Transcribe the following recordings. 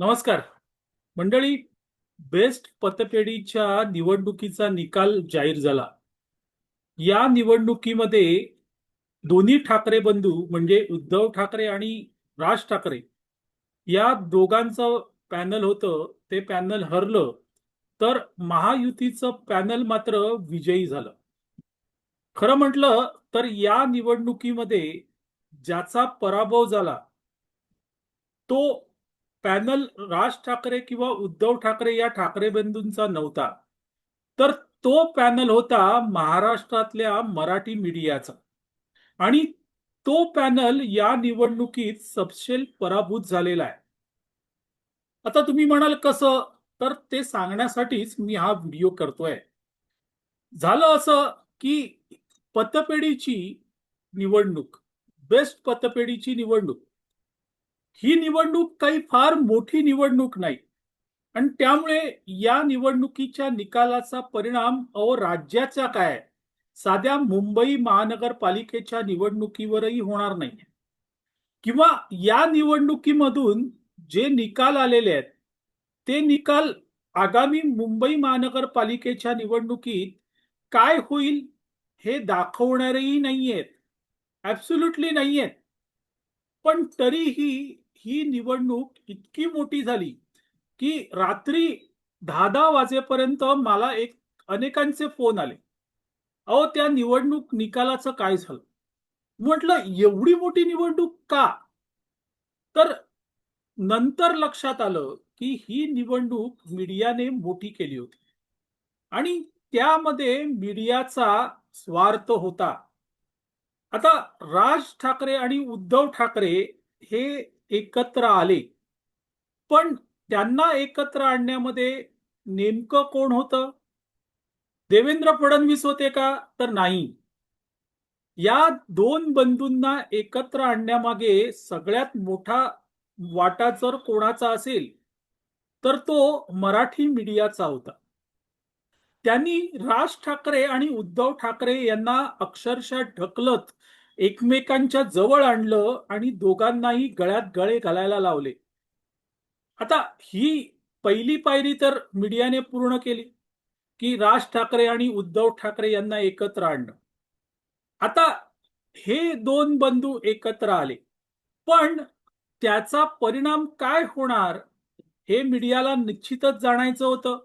नमस्कार. मंडळी बेस्ट पतपेढीच्या निवडणुकीचा निकाल जाहीर झाला. या निवडणुकीमध्ये दोन्ही ठाकरे बंधू म्हणजे उद्धव ठाकरे आणि राज ठाकरे या दोघांचं पॅनल होतं. ते पॅनल हरलं तर महायुतीचं पॅनल मात्र विजयी झालं. खरं म्हटलं तर या निवडणुकीमध्ये ज्याचा पराभव झाला तो पॅनल राज ठाकरे किंवा उद्धव ठाकरे या ठाकरे बंधूंचा नव्हता. तर तो पॅनल होता महाराष्ट्रातल्या मराठी मीडियाचा. आणि तो पॅनल या निवडणुकीत सपशेल पराभूत झालेला आहे. आता तुम्ही म्हणाल कसं? तर ते सांगण्यासाठीच मी हा व्हिडिओ करतोय. झालं असं की पतपेढीची निवडणूक बेस्ट पतपेढीची निवडणूक ही निवडणूक काही फार मोठी निवडणूक नाही. आणि त्यामुळे या निवडणुकीच्या निकालाचा परिणाम अहो राज्याचा काय? साध्या मुंबई महानगरपालिकेच्या निवडणुकीवरही होणार नाही. किंवा या निवडणुकीमधून जे निकाल आलेले आहेत ते निकाल आगामी मुंबई महानगरपालिकेच्या निवडणुकीत काय होईल हे दाखवणारेही नाहीयेत. ऍब्सोल्युटली नाहीयेत. पण तरीही ही निवडणूक इतकी मोठी झाली की रात्री दहा दहा वाजेपर्यंत मला एक अनेकांचे फोन आले. अहो त्या निवडणूक निकालाचं काय झालं? म्हटलं एवढी मोठी निवडणूक का? तर नंतर लक्षात आलं की ही निवडणूक मीडियाने मोठी केली होती. आणि त्यामध्ये मीडियाचा स्वार्थ होता. आता राज ठाकरे आणि उद्धव ठाकरे हे एकत्र आले. पण त्यांना एकत्र आणण्यामध्ये नेमकं कोण होतं? देवेंद्र फडणवीस होते का? तर नाही. या दोन बंधूंना एकत्र आणण्यामागे सगळ्यात मोठा वाटा जर कोणाचा असेल तर तो मराठी मीडियाचा होता. त्यांनी राज ठाकरे आणि उद्धव ठाकरे यांना अक्षरशः ढकलत एकमेकांच्या जवळ आणलं आणि दोघांनाही गळ्यात गळे घालायला लावले. आता ही पहिली पायरी तर मीडियाने पूर्ण केली की राज ठाकरे आणि उद्धव ठाकरे यांना एकत्र आणणं. आता हे दोन बंधू एकत्र आले पण त्याचा परिणाम काय होणार हे मीडियाला निश्चितच जाणायचं होतं.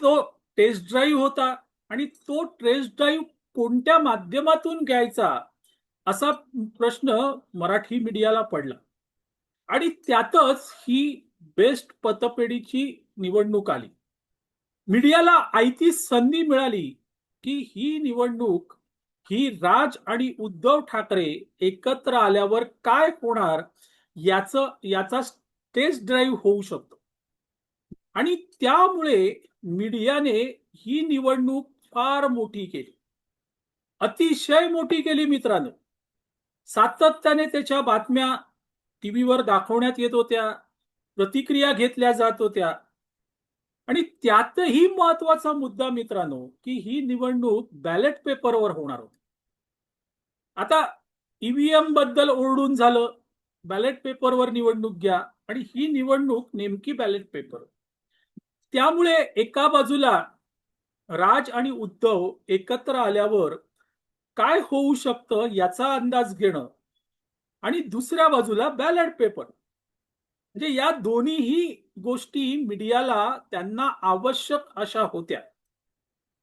तो टेस्ट ड्राईव्ह होता आणि तो टेस्ट ड्राईव्ह कोणत्या माध्यमातून घ्यायचा असा प्रश्न मराठी मीडियाला पडला. आणि त्यातच ही बेस्ट पतपेढीची निवडणूक आली. मीडियाला आयती संधी मिळाली की ही निवडणूक ही राज आणि उद्धव ठाकरे एकत्र आल्यावर काय होणार याच याचा टेस्ट ड्राईव्ह होऊ शकतो. आणि त्यामुळे मीडियाने ही निवडणूक फार मोठी केली. अतिशय मोठी केली मित्रांनो. सातत्याने त्याच्या बातम्या टीव्हीवर दाखवण्यात येत होत्या प्रतिक्रिया घेतल्या जात होत्या. आणि त्यातही महत्त्वाचा मुद्दा मित्रांनो की ही निवडणूक बॅलेट पेपरवर होणार होती. आता ईव्हीएमबद्दल ओरडून झालं बॅलेट पेपरवर निवडणूक घ्या आणि ही निवडणूक नेमकी बॅलेट पेपर त्यामुळे एका बाजूला राज आणि उद्धव एकत्र आल्यावर काय होऊ शकतं याचा अंदाज घेणं आणि दुसऱ्या बाजूला बॅलेट पेपर म्हणजे या दोन्हीही गोष्टी मीडियाला त्यांना आवश्यक अशा होत्या.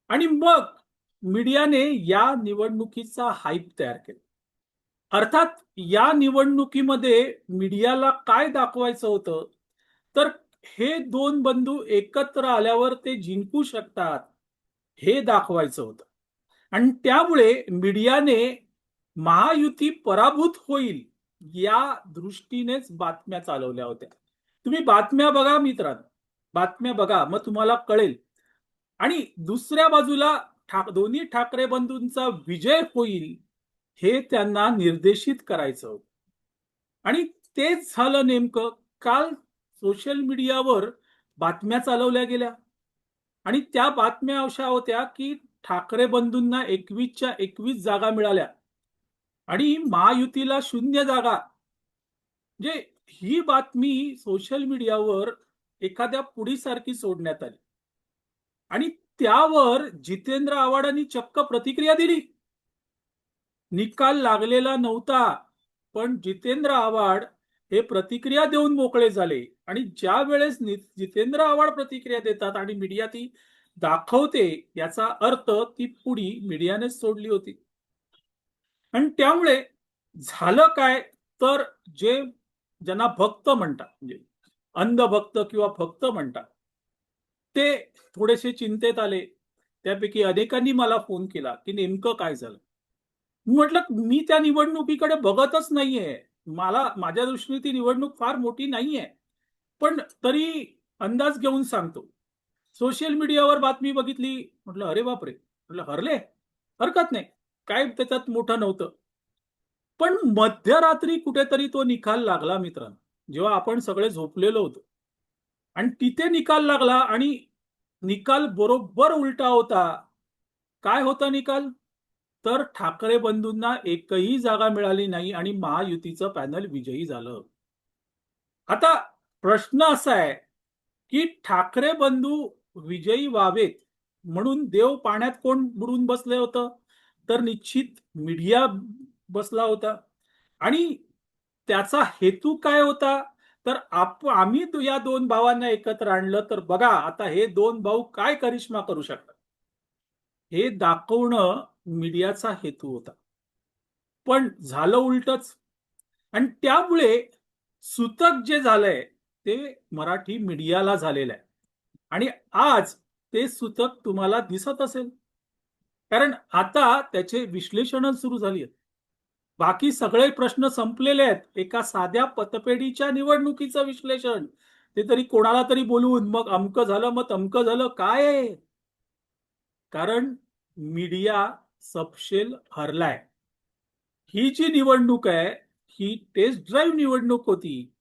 आणि मग मीडियाने या निवडणुकीचा हाईप तयार केला. अर्थात या निवडणुकीमध्ये मीडियाला काय दाखवायचं होतं? तर हे दोन बंधू एकत्र आल्यावर ते जिंकू शकतात हे दाखवायचं होतं. आणि त्यामुळे मीडियाने महायुती पराभूत होईल या दृष्टीनेच बातम्या चालवल्या होत्या. तुम्ही बातम्या बघा मित्रांनो बातम्या बघा मग तुम्हाला कळेल. आणि दुसऱ्या बाजूला ठाक दोन्ही ठाकरे बंधूंचा विजय होईल हे त्यांना निर्देशित करायचं होतं. आणि तेच झालं नेमकं. काल सोशल मीडियावर बातम्या चालवल्या गेल्या. आणि त्या बातम्या अशा होत्या की ठाकरे बंधूंना एकवीसच्या एकवीस जागा मिळाल्या. आणि महायुतीला शून्य जागा. म्हणजे ही बातमी सोशल मीडियावर एखाद्या पुढीसारखी सोडण्यात आली. आणि त्यावर जितेंद्र आव्हाडांनी चक्क प्रतिक्रिया दिली. निकाल लागलेला नव्हता पण जितेंद्र आव्हाड हे प्रतिक्रिया देऊन मोकळे झाले. आणि ज्या वेळेस जितेंद्र आव्हाड प्रतिक्रिया देतात आणि मीडिया ती दाखवते याचा अर्थ ती पुढी मीडियानेच सोडली होती. आणि त्यामुळे झालं काय? तर जे ज्यांना भक्त म्हणतात म्हणजे अंधभक्त किंवा भक्त म्हणतात ते थोडेसे चिंतेत आले. त्यापैकी अनेकांनी मला फोन केला की नेमकं काय झालं? मी म्हटलं मी त्या निवडणुकीकडे बघतच नाहीये. मला माझ्या दृष्टीने ती निवडणूक फार मोठी नाहीये. पण तरी अंदाज घेऊन सांगतो. सोशल मीडियावर बातमी बघितली म्हटलं अरे बापरे! म्हटलं हरले? हरकत नाही. काय त्याच्यात मोठं नव्हतं. पण मध्यरात्री कुठेतरी तो निकाल लागला मित्रांनो. जेव्हा आपण सगळे झोपलेलो होतो. आणि तिथे निकाल लागला आणि निकाल बरोबर उलटा होता. काय होता निकाल? तर ठाकरे बंधूंना एकही जागा मिळाली नाही आणि महायुतीचं पॅनल विजयी झालं. आता प्रश्न असा आहे की ठाकरे बंधू विजयी व्हावेत म्हणून देव पाण्यात कोण बुडून बसले होतं? तर निश्चित मीडिया बसला होता. आणि त्याचा हेतू काय होता? तर आप आम्ही या दोन भावांना एकत्र आणलं. तर बघा आता हे दोन भाऊ काय करिश्मा करू शकतात? हे दाखवणं मीडियाचा हेतू होता. पण झालं उलटच. आणि त्यामुळे सुतक जे झालंय ते मराठी मीडियाला झालेलं आहे. आणि आज ते सूतक तुम्हाला दिसत असेल. कारण आता त्याचे विश्लेषण सुरू झाली आहेत. बाकी सगळे प्रश्न संपलेले आहेत. एका साध्या पतपेढीच्या निवडणुकीचं विश्लेषण. ते तरी कोणाला तरी बोलवून मग अमकं झालं मग तमकं झालं काय आहे? कारण मीडिया सपशेल हरलाय. ही जी निवडणूक आहे ही टेस्ट ड्राईव्ह निवडणूक होती.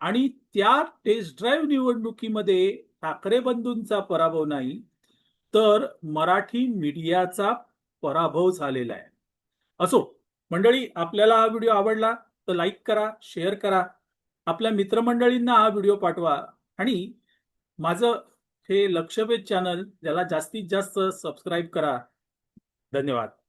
आणि त्या टेस्ट ड्राईव्ह निवडणुकीमध्ये ठाकरे बंधूंचा पराभव नाही तर मराठी मीडियाचा पराभव झालेला आहे. असो मंडळी आपल्याला हा व्हिडिओ आवडला तर लाईक करा शेअर करा. आपल्या मित्रमंडळींना हा व्हिडिओ पाठवा. आणि माझं हे लक्षवेध चॅनल ज्याला जास्तीत जास्त सबस्क्राईब करा. धन्यवाद.